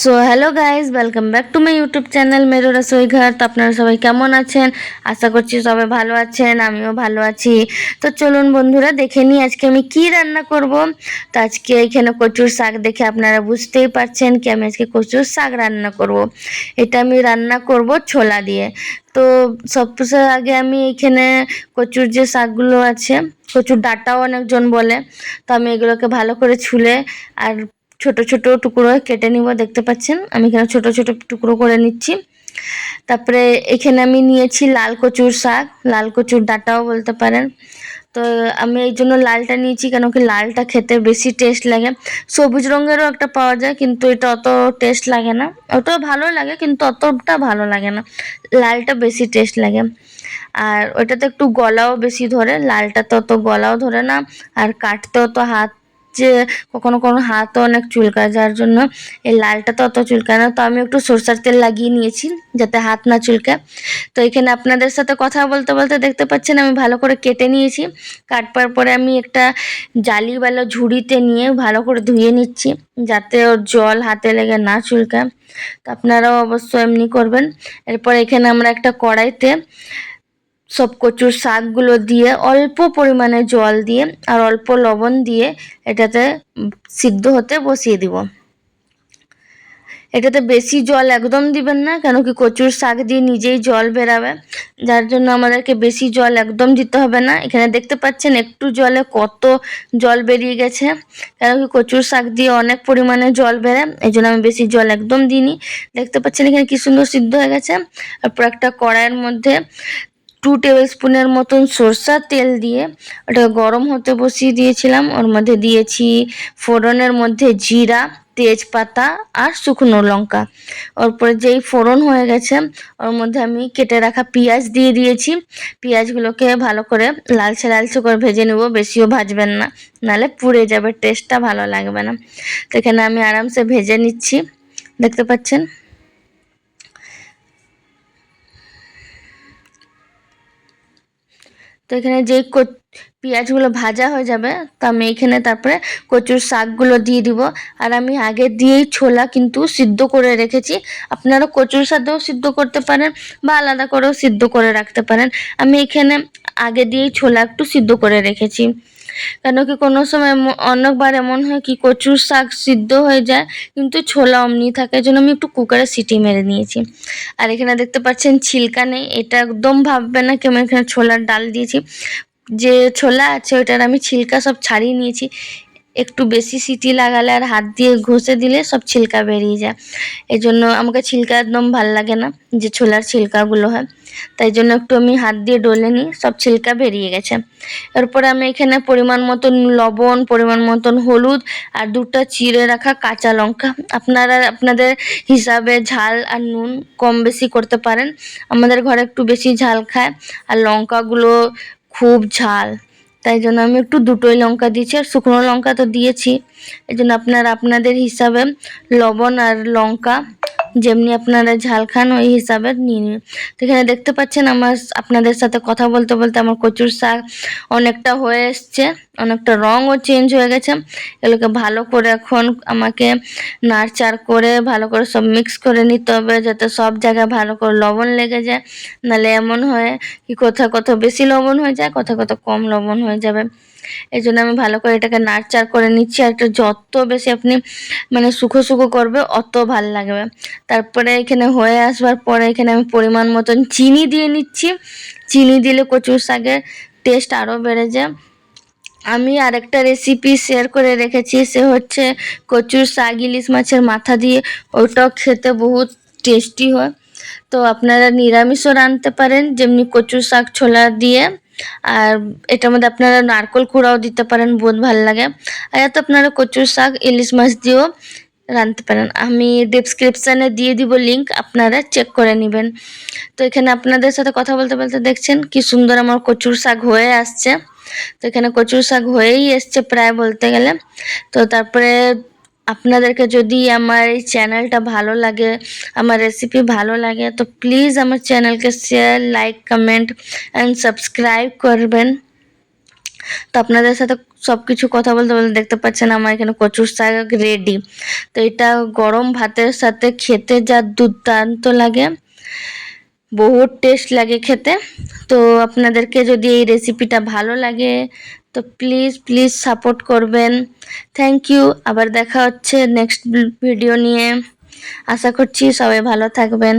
So hello guys welcome back to my YouTube channel Mero Rasoi Ghar তো আপনারা সবাই কেমন আছেন? আশা করছি সবাই ভালো আছেন, আমিও ভালো আছি। তো চলুন বন্ধুরা, দেখে নিই আজকে আমি কি রান্না করব। তো আজকে এখানে কচুর শাক দেখে আপনারা বুঝতেই পারছেন কি আমি আজকে কচুর শাক রান্না করব। এটা আমি রান্না করব ছোলা দিয়ে। তো সবচেয়ে আগে আমি এখানে কচুর যে শাকগুলো আছে, কচুর ডাটাও অনেকজন বলে। তো আমি এগুলোকে ভালো করে ছুলে আর ছোট ছোট টুকরো কেটে নিব, দেখতে পাচ্ছেন? আমি এখানে ছোট ছোট টুকরো করে নিচ্ছি। তারপরে এখানে আমি নিয়েছি লাল কচুর শাক। লাল কচুর ডাঁটাও বলতে পারেন। তো আমি এই জন্য লালটা নিয়েছি, কেন কি লালটা খেতে বেশি টেস্ট লাগে। সবুজ রঙেরও একটা পাওয়া যায়, কিন্তু এটা অত টেস্ট লাগে না। ওটাও ভালো লাগে, কিন্তু অতটা ভালো লাগে না। লালটা বেশি টেস্ট লাগে। আর ওইটাতে একটু গলাও বেশি ধরে লালটা তো অত গলাও ধরে না। আর কাটতেও তো হাত যে কখনো কোনো হাতও অনেক চুলকায়, যার জন্য এই লালটা তো অত চুলকায় না। তো আমি একটু সরষার তেল লাগিয়ে নিয়েছি যাতে হাত না চুলকায় তো এখানে আপনাদের সাথে কথা বলতে বলতে দেখতে পাচ্ছেন আমি ভালো করে কেটে নিয়েছি। কাটবার পরে আমি একটা জালিওয়ালা ঝুড়িতে নিয়ে ভালো করে ধুয়ে নিচ্ছি যাতে ওর জল হাতে লেগে না চুলকায়। তো আপনারাও অবশ্যই এমনি করবেন। এরপর এখানে আমরা একটা কড়াইতে সব কচুর শাকগুলো দিয়ে অল্প পরিমাণে জল দিয়ে আর অল্প লবণ দিয়ে এটাতে সিদ্ধ হতে বসিয়ে দিব। এটাতে বেশি জল একদম দিবেন না, কেন কি কচুর শাক দিয়ে নিজেই জল বেরাবে। যার জন্য আমাদেরকে বেশি জল একদম দিতে হবে না। এখানে দেখতে পাচ্ছেন একটু জলে কত জল বেরিয়ে গেছে। কেন কি কচুর শাক দিয়ে অনেক পরিমাণে জল বেরোয় এই জন্য আমি বেশি জল একদম দিইনি। দেখতে পাচ্ছেন এখানে কি সুন্দর সিদ্ধ হয়ে গেছে। তারপর একটা কড়াইয়ের মধ্যে টু টেবিল স্পুনের মতন সরষার তেল দিয়ে ওটা গরম হতে বসিয়ে দিয়েছিলাম। ওর মধ্যে দিয়েছি ফোড়নের মধ্যে জিরা, তেজপাতা আর শুকনো লঙ্কা। ওরপরে যেই ফোড়ন হয়ে গেছে, ওর মধ্যে আমি কেটে রাখা পেঁয়াজ দিয়ে দিয়েছি। পেঁয়াজগুলোকে ভালো করে লালচে লালচে করে ভেজে নেব, বেশিও ভাজবেন না। নালে পুড়ে যাবে টেস্টটা ভালো লাগবে না। তো এখানে আমি আরামসে ভেজে নিচ্ছি। দেখতে পাচ্ছেন? তো এখানে যেই পেঁয়াজগুলো ভাজা হয়ে যাবে, তো আমি এখানে তারপরে কচুর শাকগুলো দিয়ে দিব। আর আমি আগে দিয়েই ছোলা কিন্তু সিদ্ধ করে রেখেছি। আপনারা কচুর সাথেও সিদ্ধ করতে পারেন বা আলাদা করেও সিদ্ধ করে রাখতে পারেন। আমি এখানে আগে দিয়েই ছোলা একটু সিদ্ধ করে রেখেছি। কেন কি কোনো সময় অনেকবার এমন হয় কি কচুর শাক সিদ্ধ হয়ে যায়, কিন্তু ছোলা অমনি থাকে জন্য আমি একটু কুকারে সিটি মেরে নিয়েছি। আর এখানে দেখতে পাচ্ছেন ছিলকা নেই এটা একদম ভাববে না কি আমি এখানে ছোলার ডাল দিয়েছি। যে ছোলা আছে ওটার আমি ছিলকা সব ছাড়িয়ে নিয়েছি। একটু বেশি সিটি লাগালে আর হাত দিয়ে ঘষে দিলে সব ছিলকা বেরিয়ে যায়। এই জন্য আমাকে ছিলকা একদম ভালো লাগে না, যে ছোলার ছিলকাগুলো হয়। তাই জন্য একটু আমি হাত দিয়ে ডলে নিই, সব ছিলকা বেরিয়ে গেছে। এরপরে আমি এখানে পরিমাণ মতন লবণ, পরিমাণ মতন হলুদ আর দুটো চিড়ে রাখা কাঁচা লঙ্কা। আপনারা আপনাদের হিসাবে ঝাল আর নুন কম বেশি করতে পারেন। আমাদের ঘরে একটু বেশি ঝাল খায় আর লঙ্কাগুলো খুব ঝাল। তাই জন্য আমি একটু দুটোই লঙ্কা দিয়েছি আর শুকনো লঙ্কা তো দিয়েছি। এই জন্য আপনারা আপনাদের হিসাবে লবণ আর লঙ্কা যেমনি আপনারা ঝাল খান, ওই হিসাবে নিয়ে নিন তো এখানে দেখতে পাচ্ছেন আমার আপনাদের সাথে কথা বলতে বলতে আমার কচুর শাক অনেকটা হয়ে এসছে। অনেকটা রঙও চেঞ্জ হয়ে গেছে। এগুলোকে ভালো করে এখন আমাকে নাড়চাড় করে, ভালো করে সব মিক্স করে নিতে হবে যাতে সব জায়গায় ভালো করে লবণ লেগে যায়। নাহলে এমন হয় কি কোথাও কোথাও বেশি লবণ হয়ে যায়, কোথাও কোথাও কম লবণ হয়ে যাবে। এই জন্য আমি ভালো করে এটাকে নাড়চাড় করে নিচ্ছি। আর এটা যত বেশি আপনি মানে সুখো সুখো করবে, অত ভালো লাগবে। তারপরে এখানে হয়ে আসবার পরে এখানে আমি পরিমাণ মতন চিনি দিয়ে নিচ্ছি। চিনি দিলে কচুর শাকের টেস্ট আরও বেড়ে যায়। আমি আরেকটা রেসিপি শেয়ার করে রেখেছি, সে হচ্ছে কচুর শাক, ইলিশ মাছের মাথা দিয়ে। ওটাও খেতে বহুত টেস্টি হয়। তো আপনারা নিরামিষও রাঁধতে পারেন, যেমনি কচুর শাক ছোলা দিয়ে। আর এটার মধ্যে আপনারা নারকল কুড়াও দিতে পারেন, বহুত ভালো লাগে। আর এত আপনারা কচুর শাক, ইলিশ মাছ দিয়েও রাঁধতে পারেন। আমি ডিসক্রিপশানে দিয়ে দিব লিঙ্ক আপনারা চেক করে নেবেন। তো এখানে আপনাদের সাথে কথা বলতে বলতে দেখছেন কি সুন্দর আমার কচুর শাক হয়ে আসছে। তো এখানে কচুর শাক হয়েই এসছে প্রায় বলতে গেলে। তো তারপরে আপনাদেরকে যদি আমার এই চ্যানেলটা ভালো লাগে, আমার রেসিপি ভালো লাগে, তো প্লিজ আমার চ্যানেলকে share like comment and subscribe করবেন। তো আপনাদের সাথে সব কিছু কথা বলতে বলতে দেখতে পাচ্ছেন আমার এখানে কচুর শাক রেডি তো এটা গরম ভাতের সাথে খেতে যা দুর্দান্ত লাগে। বহুত টেস্ট লাগে খেতে। তো আপনাদেরকে যদি এই রেসিপিটা ভালো লাগে, তো প্লিজ প্লিজ সাপোর্ট করবেন। থ্যাংক ইউ আবার দেখা হচ্ছে নেক্সট ভিডিও নিয়ে। আশা করছি সবাই ভালো থাকবেন।